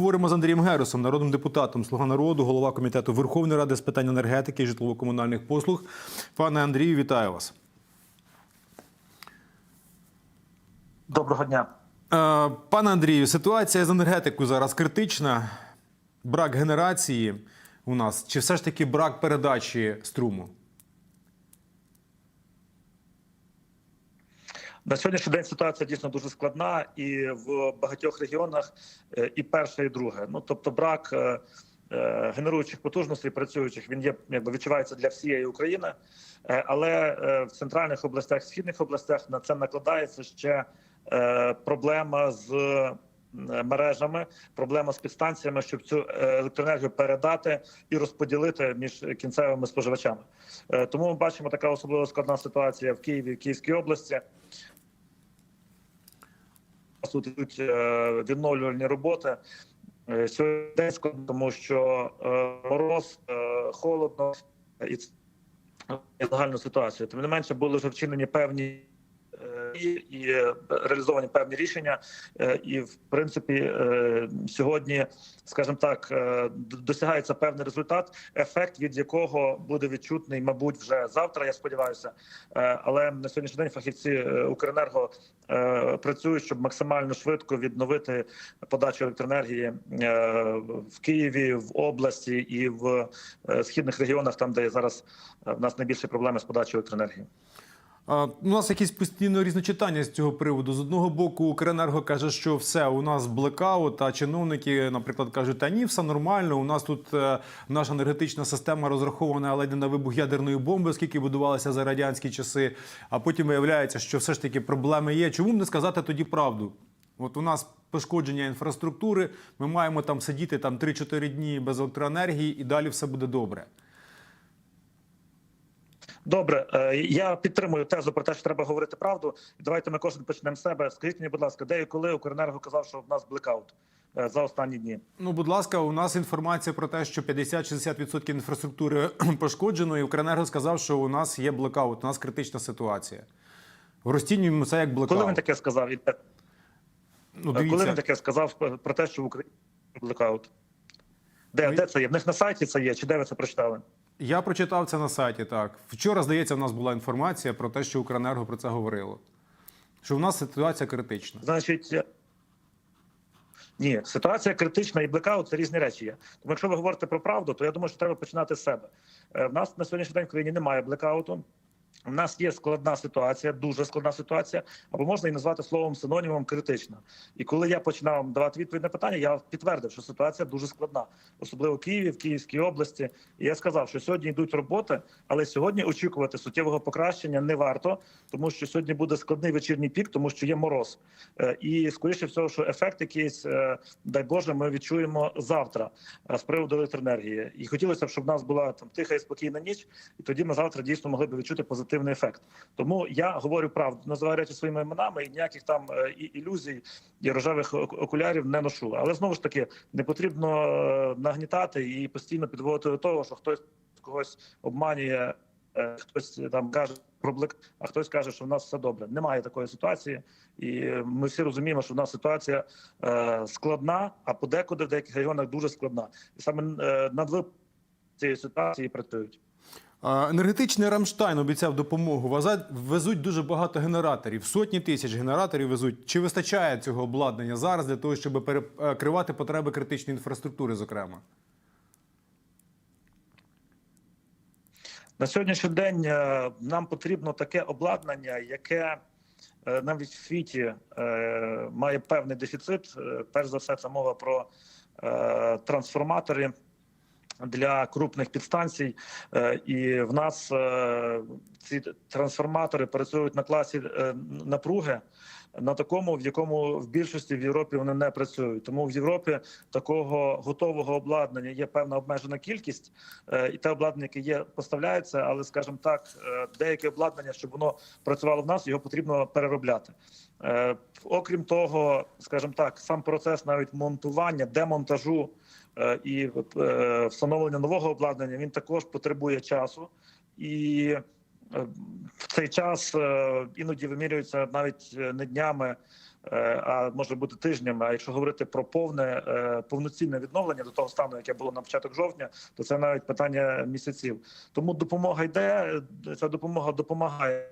Говоримо з Андрієм Герусом, народним депутатом Слуга народу, голова комітету Верховної Ради з питань енергетики і житлово-комунальних послуг. Пане Андрію, вітаю вас. Доброго дня. Е, Пане Андрію, ситуація з енергетикою зараз критична. Брак генерації у нас чи все ж таки брак передачі струму? На сьогоднішній день ситуація дійсно дуже складна, і в багатьох регіонах е, і перше, і друге. Ну тобто, брак е, е, генеруючих потужностей працюючих він є якби відчувається для всієї України, але в центральних областях, східних областях на це накладається ще проблема з. Мережами проблема з підстанціями, щоб цю електроенергію передати і розподілити між кінцевими споживачами. Тому ми бачимо така особливо складна ситуація в Києві, в Київській області. Тут йдуть е, відновлювальні роботи. Е, Сьогодні тому що е, мороз, холодно і загальну ситуацію. Тим не менше були вже вчинені певні е, і, е, реалізовані певні рішення. Е, І в принципі е, сьогодні, скажімо так, досягається певний результат, ефект від якого буде відчутний, мабуть, вже завтра. Я сподіваюся. Але на сьогоднішній день фахівці Укренерго працюють, щоб максимально швидко відновити подачу електроенергії в Києві, в області і в східних регіонах, там де зараз в нас найбільші проблеми з подачою електроенергії. А, У нас якісь постійно різночитання з цього приводу. З одного боку, Укренерго каже, що все, у нас блекаут, а чиновники, наприклад, кажуть, та ні, все нормально. У нас тут е, наша енергетична система розрахована ледь не на вибух ядерної бомби, оскільки будувалася за радянські часи. А потім виявляється, що все ж таки проблеми є. Чому б не сказати тоді правду? От у нас пошкодження інфраструктури, ми маємо там сидіти там 3-4 дні без електроенергії, і далі все буде добре. Добре, е, я підтримую тезу про те, що треба говорити правду. Давайте ми кожен почнемо з себе. Скажіть мені, будь ласка, де і коли Укренерго казав, що в нас блекаут е, за останні дні? Ну, будь ласка, у нас інформація про те, що 50-60% інфраструктури пошкоджено, і Укренерго сказав, що у нас є блекаут, у нас критична ситуація. Розцінюємо це як блекаут. Коли він таке сказав? І де? Ну, Коли він таке сказав про те, що в Україні блекаут? Де, Ну, де це є? В них на сайті це є, чи де ви це прочитали? Я прочитав це на сайті. Так вчора, здається, у нас була інформація про те, що Укренерго про це говорило. Що в нас ситуація критична. Значить, е, ні, ситуація критична і блекаут це різні речі є. Тому якщо ви говорите про правду, то я думаю, що треба починати з себе. Е, В нас на сьогоднішній день в країні немає блекауту. У нас є складна ситуація, дуже складна ситуація, або можна її назвати словом синонімом критична. І коли я починав давати відповідь на питання, я підтвердив, що ситуація дуже складна, особливо в Києві, в Київській області. І я сказав, що сьогодні йдуть роботи, але сьогодні очікувати суттєвого покращення не варто, тому що сьогодні буде складний вечірній пік, тому що є мороз. Е, І скоріше всього, що ефект якийсь, е, дай Боже, ми відчуємо завтра е, з приводу електроенергії. І хотілося б, щоб в нас була там тиха і спокійна ніч, і тоді ми завтра дійсно могли б відчути позитивний ефект. Тому я говорю правду, називаю речі своїми іменами, і ніяких там е, і ілюзій і рожевих окулярів не ношу. Але знову ж таки не потрібно е, нагнітати і постійно підводити до того, що хтось когось обманює, е, хтось там каже про блик, а хтось каже, що в нас все добре. Немає такої ситуації, і ми всі розуміємо, що в нас ситуація складна, а подекуди в деяких регіонах дуже складна. І саме е, над вип- цієї ситуації працюють. Енергетичний Рамштайн обіцяв допомогу. Везуть дуже багато генераторів, сотні тисяч генераторів везуть. Чи вистачає цього обладнання зараз для того, щоб перекривати потреби критичної інфраструктури, зокрема? На сьогоднішній день е, нам потрібно таке обладнання, яке е, навіть в світі е, має певний дефіцит. Е, Перш за все, це мова про е, трансформатори для крупних підстанцій. Е, І в нас е, ці трансформатори працюють на класі е, напруги. На такому, в якому в більшості в Європі вони не працюють, тому в Європі такого готового обладнання є певна обмежена кількість, і те обладнання, яке є, поставляється, але скажімо так, деяке обладнання, щоб воно працювало в нас, його потрібно переробляти. Окрім того, скажімо так, сам процес навіть монтування, демонтажу і е, встановлення нового обладнання він також потребує часу і. е, В цей час е, іноді вимірюється навіть е, не днями, е, а може бути тижнями. А якщо говорити про повне е, повноцінне відновлення до того стану, яке було на початок жовтня, то це навіть питання місяців. Тому допомога йде. Ця допомога допомагає,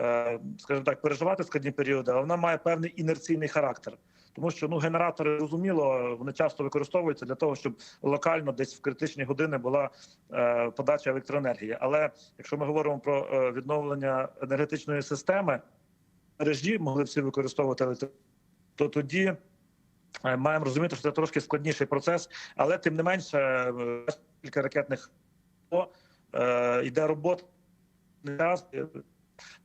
е, скажімо так, переживати складні періоди, але вона має певний інерційний характер. Тому що ну генератори розуміло, вони часто використовуються для того, щоб локально десь в критичні години була е, подача електроенергії. Але якщо ми говоримо про е, відновлення енергетичної системи, мережі могли всі використовувати електро, то тоді е, маємо розуміти, що це трошки складніший процес, але тим не менше, е, кілька ракетних е, йде робота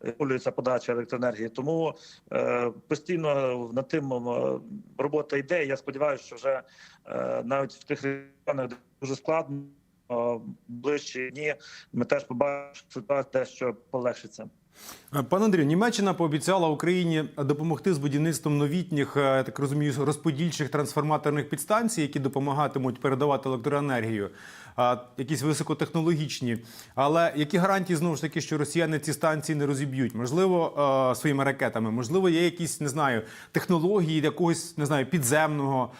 е, подача електроенергії, тому е, постійно над тим е, робота йде. Я сподіваюся, що вже е, навіть в тих регіонах, дуже складно, е, ближчі дні ми теж побачимо що ситуація, що полегшиться. Е, Пане Андрію, Німеччина пообіцяла Україні допомогти з будівництвом новітніх, е, так розумію, розподільчих трансформаторних підстанцій, які допомагатимуть передавати електроенергію, якісь високотехнологічні. Але які гарантії знову ж таки, що росіяни ці станції не розіб'ють? Можливо, своїми ракетами, можливо, є якісь не знаю технології якогось не знаю підземного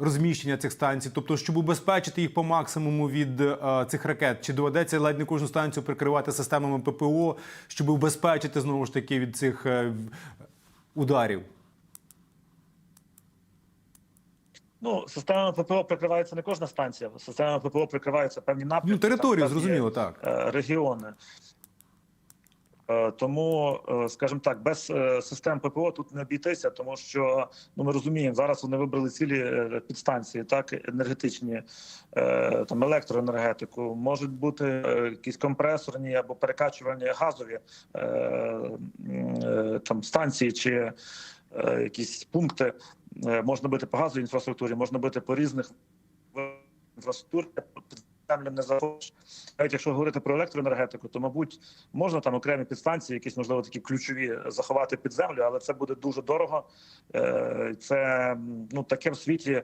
розміщення цих станцій, тобто, щоб убезпечити їх по максимуму від цих ракет, чи доведеться ледь не кожну станцію прикривати системами ППО, щоб убезпечити знову ж таки від цих е, ударів? Ну, системами ППО прикривається не кожна станція. Системами ППО прикриваються певні напрямки. Ну, територію, там, зрозуміло, так. е, Регіони. Е, Тому, е, скажімо так, без систем ППО тут не обійтися, тому що ну ми розуміємо, зараз вони вибрали цілі підстанції, так енергетичні, там електроенергетику, можуть бути якісь компресорні або перекачувальні газові там станції чи якісь пункти. Е, Можна бити по газовій інфраструктурі, можна бити по різних інфраструктурі. Землю не заходиш. Навіть якщо говорити про електроенергетику, то мабуть можна там окремі підстанції, якісь можливо такі ключові заховати під землю, але це буде дуже дорого. Е, Це ну таке в світі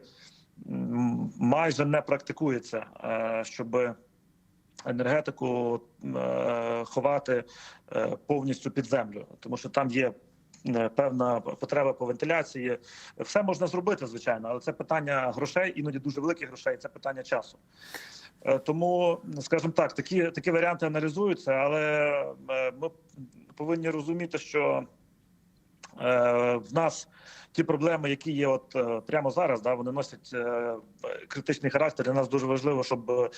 майже не практикується, е, щоб енергетику ховати повністю під землю, тому що там є. Е, Певна потреба по вентиляції, все можна зробити, звичайно, але це питання грошей, іноді дуже великих грошей. Це питання часу. Е, Тому, скажімо так, такі такі варіанти аналізуються, але е, ми повинні розуміти, що в нас ті проблеми, які є, от прямо зараз, да, вони носять критичний характер. Для нас дуже важливо, щоб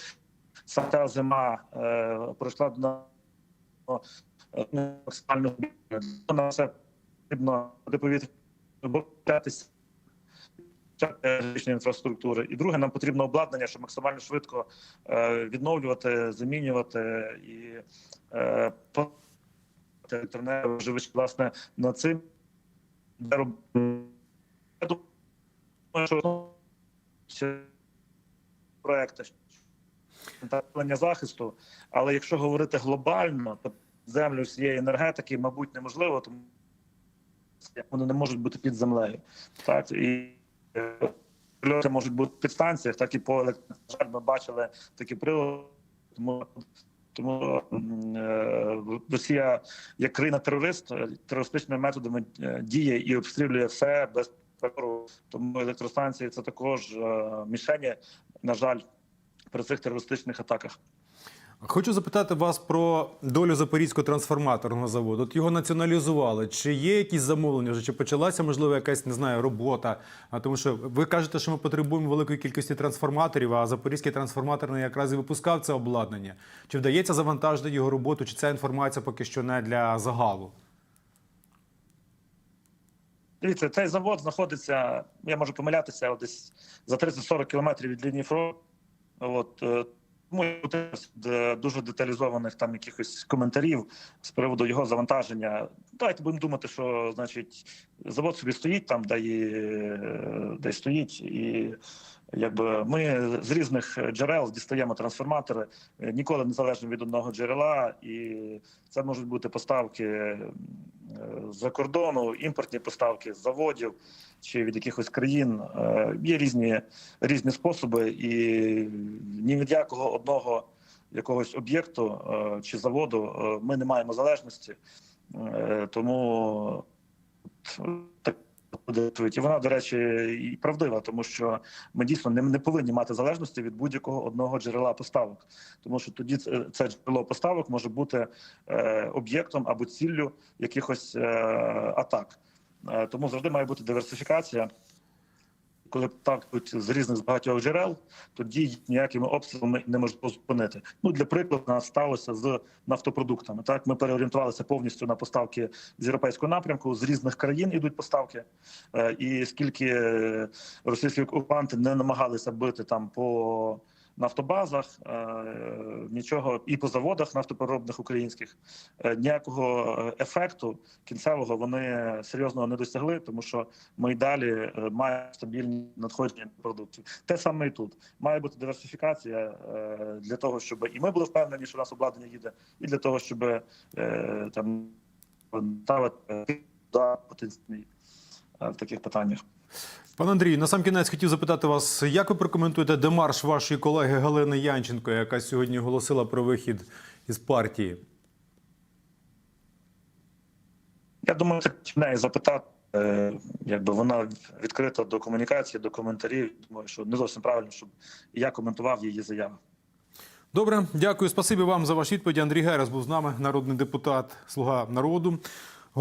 ця зима пройшла е, максимально все потрібно енергетичної інфраструктури. І друге, нам потрібно обладнання, щоб максимально швидко е, відновлювати, замінювати і е, вже вийшли, власне на цим де роб- Я думаю, що ну, проекти захисту. Але якщо говорити глобально, то землю всієї енергетики, мабуть, неможливо, тому вони не можуть бути під землею. Так і е, Льоти можуть бути під станціях, так і по жаль, ми бачили такі прилади. Тому, тому е, Росія як країна-терорист е, терористичними методами е, діє і обстрілює все без перерву. Тому електростанції це також е, мішені, на жаль, при цих терористичних атаках. Хочу запитати вас про долю Запорізького трансформаторного заводу. От його націоналізували. Чи є якісь замовлення вже? Чи почалася можливо якась не знаю робота? А тому, що ви кажете, що ми потребуємо великої кількості трансформаторів, а Запорізький трансформаторний якраз і випускав це обладнання. Чи вдається завантажити його роботу? Чи ця інформація поки що не для загалу? Дивіться, цей завод знаходиться, я можу помилятися, десь за 30-40 кілометрів від лінії фронту. От е, дуже деталізованих там якихось коментарів з приводу його завантаження. Давайте будемо думати, що значить завод собі стоїть там, де і, де стоїть, і якби ми з різних джерел дістаємо трансформатори, ніколи не залежно від одного джерела, і це можуть бути поставки з-за кордону, імпортні поставки з заводів чи від якихось країн. Е, Є різні, різні способи, і ні від якого одного якогось об'єкту е, чи заводу е, ми не маємо залежності. Тому так. І вона, до речі, і правдива, тому що ми дійсно не, не повинні мати залежності від будь-якого одного джерела поставок, тому що тоді це, це джерело поставок може бути е, об'єктом або ціллю якихось е, атак. Е, тому завжди має бути диверсифікація. Коли поставки з різних багатьох джерел, тоді ніякими обстрілами неможливо зупинити. Ну для прикладу, нас сталося з нафтопродуктами. Так ми переорієнтувалися повністю на поставки з європейського напрямку. З різних країн ідуть поставки, Е, і скільки е, російські окупанти не намагалися бити там по нафтобазах, е, нічого і по заводах нафтопереробних українських е, ніякого е, ефекту кінцевого вони серйозного не досягли, тому що ми й далі маємо стабільні надходження продуктів. Те саме і тут має бути диверсифікація для того, щоб і ми були впевнені, що у нас обладнання їде, і для того, щоб там ставити потенційний в таких питаннях. Пане Андрію, на сам кінець хотів запитати вас, як ви прокоментуєте демарш вашої колеги Галини Янченко, яка сьогодні оголосила про вихід із партії? Я думаю, це в неї запитати. е, Якби вона відкрита до комунікації, до коментарів. Думаю, що не зовсім правильно, щоб я коментував її заяви. Добре, дякую. Спасибі вам за ваші відповіді. Андрій Герес був з нами, народний депутат, слуга народу.